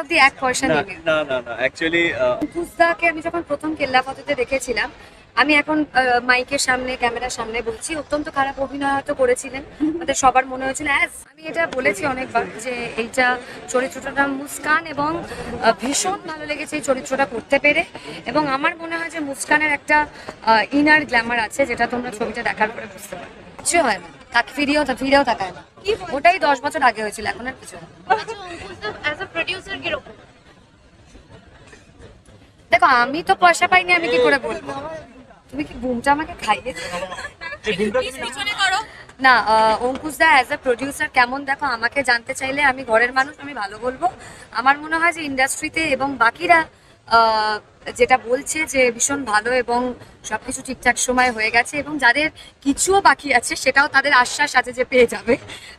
অব্দি এক পয়সা না না না না অ্যাকচুয়ালি কুসদাকে আমি যখন প্রথম কেল্লা দেখেছিলাম আমি এখন মাইকের সামনে ক্যামেরার সামনে বলছি অত্যন্ত খারাপ অভিনয় হয়তো করেছিলেন। আমাদের সবার মনে হয়েছিল অ্যাজ আমি এটা বলেছি অনেকবার যে এইটা চরিত্রটার নাম মুস্কান এবং ভীষণ ভালো লেগেছে এই চরিত্রটা করতে পেরে। এবং আমার মনে হয় যে মুস্কানের একটা ইনার গ্ল্যামার আছে যেটা তোমরা ছবিটা দেখার পরে বুঝতে পারবে। কিছু হয় না। তাকে ফিরেও ফিরেও তাকায় না। ওটাই দশ বছর আগে হয়েছিল এখন আর কিছু না। অ্যাজ আ প্রোডিউসার কীরকম দেখো আমি তো পয়সা পাইনি আমি কি করে বলব? তুমি কি বুমটা আমাকে খাইয়ে না অঙ্কুশ দা অ্যাজ এ প্রডিউসার কেমন? দেখো আমাকে জানতে চাইলে আমি ঘরের মানুষ আমি ভালো বলব। আমার মনে হয় যে ইন্ডাস্ট্রিতে এবং বাকিরা যেটা বলছে যে ভীষণ ভালো এবং সবকিছু ঠিকঠাক সময় হয়ে গেছে এবং যাদের কিছুও বাকি আছে, সেটাও তাদের আশ্বাস আছে যে পেয়ে যাবে।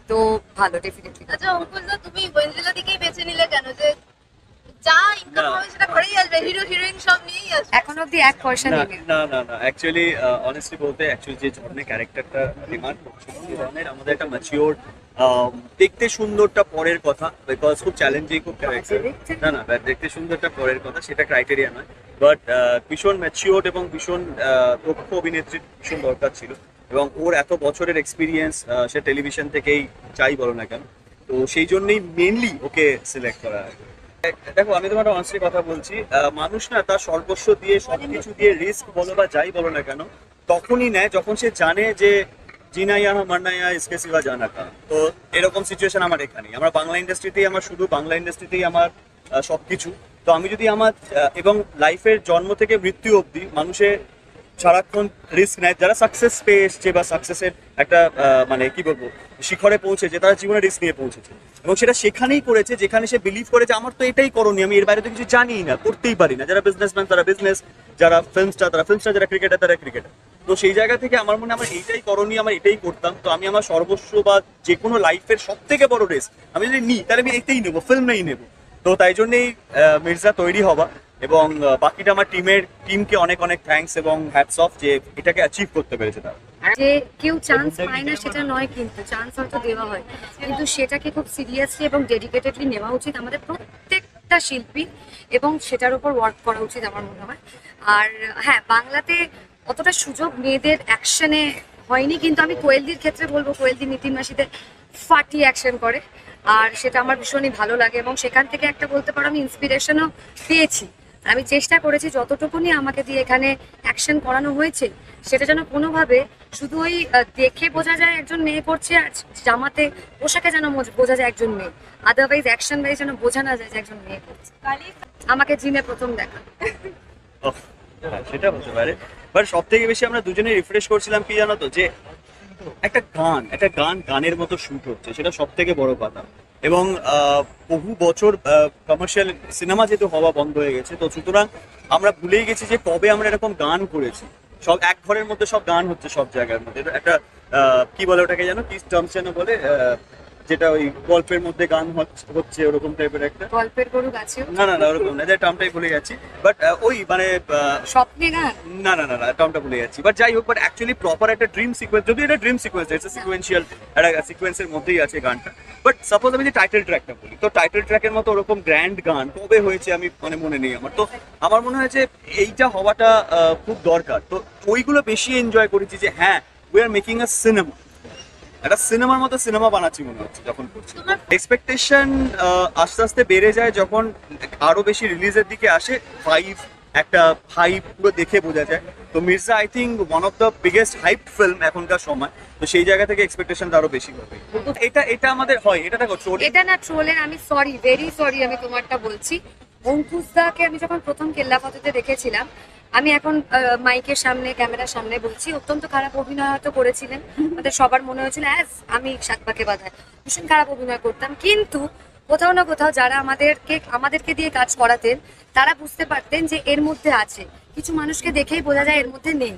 তো ভালো ডেফিনেটলি আচ্ছা অঙ্কুল তুমি ওয়েন্দ্রিলা বেছে নিলে কেন? যে যা ইনকাম না। হবে সেটা ঘরেই আসবে। হিরো হিরোইন সব নিয়েই আসবে। এখন অব্দি এক পয়সা না নেবে না না না। অ্যাকচুয়ালি অনেস্টলি বলতে অ্যাকচুয়ালি যে ধরনের ক্যারেক্টারটা ডিমান্ড করছে ধরনের আমাদের একটা ম্যাচিওর দেখতে সুন্দরটা পরের কথা বিকজ খুব চ্যালেঞ্জিং খুব ক্যারেক্টার না না but দেখতে সুন্দরটা পরের কথা সেটা ক্রাইটেরিয়া নয়। বাট ভীষণ ম্যাচিওর এবং ভীষণ আহ, দক্ষ অভিনেত্রীর ভীষণ দরকার ছিল। এবং ওর এত বছরের এক্সপিরিয়েন্স সে টেলিভিশন থেকেই চাই বলো না কেন তো সেই জন্যই মেনলি ওকে সিলেক্ট করা হয় দেখো, আমি তোমার অনেস্টলি কথা বলছি মানুষ না তার সর্বস্ব দিয়ে, সবকিছু দিয়ে রিস্ক বলো বা যাই বলো না কেন, তখনই নেয় যখন সে জানে যে জিনা ইয়া মান্না ইয়া ইসকে সিবা জানা তো এরকম সিচুয়েশন আমার এখানেই। আমার বাংলা ইন্ডাস্ট্রিতেই আমার শুধু, বাংলা ইন্ডাস্ট্রিতেই আমার সবকিছু। তো আমি যদি আমার এবং লাইফের জন্ম থেকে মৃত্যু অবধি মানুষের সারাক্ষণ রিস্ক নেয়, যারা সাকসেস পেয়ে এসছে বা সাকসেসের একটা মানে কি বলব, শিখরে পৌঁছেছে তারা জীবনে রিস্ক নিয়ে পৌঁছেছে। এবং সেটা সেখানেই করেছে যেখানে সে বিলিভ করে যে আমার তো এটাই করণীয়, আমি এর বাইরে তো কিছু জানিই না, করতেই পারি না। যারা বিজনেসম্যান তারা বিজনেস যারা ফিল্ম স্টার তারা ফিল্ম স্টার যারা ক্রিকেটার তারা ক্রিকেটার তো সেই জায়গা থেকে আমার মনে আমার এইটাই করণীয়, আমার এটাই করতাম। তো আমি আমার সর্বস্ব বা যে কোনো লাইফের সব থেকে বড় রিস্ক আমি যদি নিই, তাহলে আমি এতেই নেব ফিল্মেই নেব। তো তাই জন্যই মির্জা তৈরি হওয়া। এবং বাকিটা আমার টিমের টিমকে অনেক অনেক থ্যাঙ্কস এবং হ্যাটস অফ যে এটাকে অ্যাচিভ করতে পেরেছে তারা। যে কেউ চান্স পায় না সেটা নয় কিন্তু চান্স হয়তো দেওয়া হয়। কিন্তু সেটাকে খুব সিরিয়াসলি এবং ডেডিকেটেডলি নেওয়া উচিত আমাদের প্রত্যেকটা শিল্পী এবং সেটার উপর ওয়ার্ক করা উচিত আমার মনে হয়। আর হ্যাঁ বাংলাতে অতটা সুযোগ মেয়েদের অ্যাকশনে হয়নি, কিন্তু আমি কোয়েলদির ক্ষেত্রে বলব, কোয়েলদি নীতিন মাসিতে ফাটি অ্যাকশন করে। আর সেটা আমার ভীষণই ভালো লাগে এবং সেখান থেকে একটা বলতে পারো আমি ইন্সপিরেশনও পেয়েছি। আমি চেষ্টা করেছি যতটুকুনি আমাকে দিয়ে এখানে অ্যাকশন করানো হয়েছে, সেটা যেন কোনোভাবে শুধু ওই দেখে বোঝা যায় একজন মেয়ে করছে আর জামাতে পোশাকে যেন বোঝা যায় একজন মেয়ে। আদারওয়াইজ অ্যাকশন ওয়াইজ যেন বোঝা না যায় যে একজন মেয়ে করছে আমাকে জিনে প্রথম দেখা। সেটা হতে পারে। বাট সব থেকে বেশি আমরা দুজনে রিফ্রেশ করছিলাম কি জানো তো, যে একটা গান একটা গান গানের মতো শুট হচ্ছে, সেটা সব থেকে বড় কথা। এবং বহু বছর কমার্শিয়াল সিনেমা যেহেতু হওয়া বন্ধ হয়ে গেছে, তো সুতরাং আমরা ভুলেই গেছি যে কবে আমরা এরকম গান করেছি। সব এক ঘরের মধ্যে সব গান হচ্ছে সব জায়গার মধ্যে। একটা কি বলে ওটাকে যেন? কি টার্মস যেন বলে যেটা ওই গল্পের মধ্যে গান হচ্ছে- ওরকম টাইপের একটা। গল্পের গরু গাছেও না না না ওরকম না টার্মটাই ভুলে যাচ্ছি। বাট ওই মানে স্বপ্নে গান? না না না না টার্মটা ভুলে যাচ্ছি। বাট যাই হোক বাট অ্যাকচুয়ালি প্রপার একটা ড্রিম সিকোয়েন্স যদি এটা ড্রিম সিকোয়েন্স ইটস সিকোয়েন্সিয়াল একটা সিকোয়েন্সের মধ্যেই আছে গানটা। বাট সাপোজ আমি যে টাইটেল ট্র্যাকটা বলি তো টাইটেল ট্র্যাকের মতো ওরকম গ্র্যান্ড গান কবে হয়েছে আমি মানে মনে নেই আমার। তো আমার মনে হয় যে এইটা হওয়াটা আহ, খুব দরকার। তো ওইগুলো বেশি এনজয় করেছি যে হ্যাঁ we are making a cinema একটা সিনেমার মতো সিনেমা বানাচ্ছি মনে হচ্ছে যখন করছি। এক্সপেকটেশন আস্তে আস্তে বেড়ে যায় যখন আরও বেশি রিলিজের দিকে আসে ফাইভ একটা হাইপ পুরো দেখে বোঝা যায়। তো Mirza I think one of the biggest hype film এখনকার সময়। তো সেই জায়গা থেকে এক্সপেকটেশন আরও বেশি হবে। এটা এটা আমাদের হয়। এটা দেখো এটা না ট্রোলের আমি সরি ভেরি সরি আমি তোমারটা বলছি। অঙ্কুশ দাকে আমি যখন প্রথম কেল্লা ফটোতে দেখেছিলাম, আমি এখন মাইকের সামনে, ক্যামেরার সামনে বলছি, অত্যন্ত খারাপ অভিনয় হয়তো করেছিলেন। আমাদের সবার মনে হয়েছিল অ্যাজ আমি সাতপাকে বাধায়। ভীষণ খারাপ অভিনয় করতাম। কিন্তু কোথাও না কোথাও যারা আমাদেরকে আমাদেরকে দিয়ে কাজ করাতেন, তারা বুঝতে পারতেন যে এর মধ্যে আছে। কিছু মানুষকে দেখেই বোঝা যায় এর মধ্যে নেই।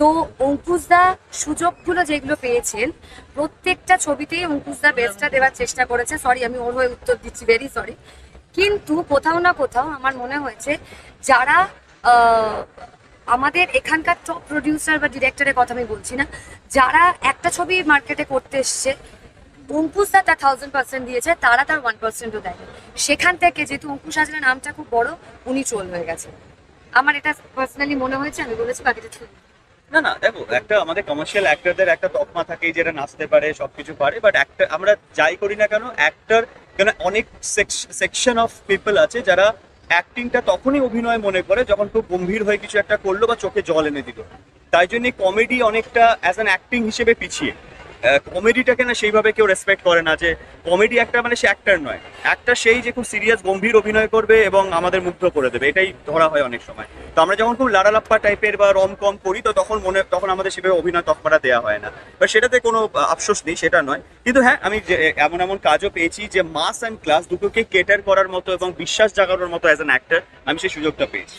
তো অঙ্কুশদা সুযোগগুলো যেগুলো পেয়েছেন, প্রত্যেকটা ছবিতেই অঙ্কুশদা বেস্টটা দেওয়ার চেষ্টা করেছে। সরি আমি ওর হয়ে উত্তর দিচ্ছি ভেরি সরি কিন্তু কোথাও না কোথাও আমার মনে হয়েছে যারা আমাদের এখানকার টপ প্রডিউসার বা ডিরেক্টরের কথা আমি বলছি না, যারা একটা ছবি মার্কেটে করতে এসছে, অঙ্কুশ দা তার থাউজেন্ড পার্সেন্ট দিয়েছে, তারা তার ওয়ান পার্সেন্টও দেয়নি। সেখান থেকে যেহেতু অঙ্কুশ হাজরা নামটা খুব বড়, উনি ট্রোল হয়ে গেছে আমার এটা পার্সোনালি মনে হয়েছে, আমি বলেছি বাকিটা না না, দেখো, একটা আমাদের কমার্শিয়াল অ্যাক্টরদের একটা তকমা থাকে যেটা নাচতে পারে, সবকিছু পারে বাট একটা আমরা যাই করি না কেন অ্যাক্টর কেন অনেক সেকশন অফ পিপল আছে যারা অ্যাক্টিংটা তখনই অভিনয় মনে করে যখন খুব গম্ভীর হয়ে কিছু একটা করল বা চোখে জল এনে দিল। তাই জন্য কমেডি অনেকটা অ্যাজ অ্যান অ্যাক্টিং হিসেবে পিছিয়ে। কমেডিটাকে না সেইভাবে কেউ রেসপেক্ট করে না যে কমেডি একটা মানে সে অ্যাক্টর নয়। একটা সেই যে খুব সিরিয়াস গম্ভীর অভিনয় করবে এবং আমাদের মুগ্ধ করে দেবে। এটাই ধরা হয় অনেক সময়। তো আমরা যখন খুব লাড়ালাপ্পা টাইপের বা রম কম করি, তো তখন মনে, তখন আমাদের সেভাবে অভিনয় তকমাটা দেওয়া হয় না। বা সেটাতে কোনো আফসোস নেই, সেটা নয়। কিন্তু হ্যাঁ আমি এমন এমন কাজও পেয়েছি যে মাস অ্যান্ড ক্লাস দুটোকে কেটার করার মতো এবং বিশ্বাস জাগানোর মতো অ্যাজ অ্যান অ্যাক্টর আমি সেই সুযোগটা পেয়েছি।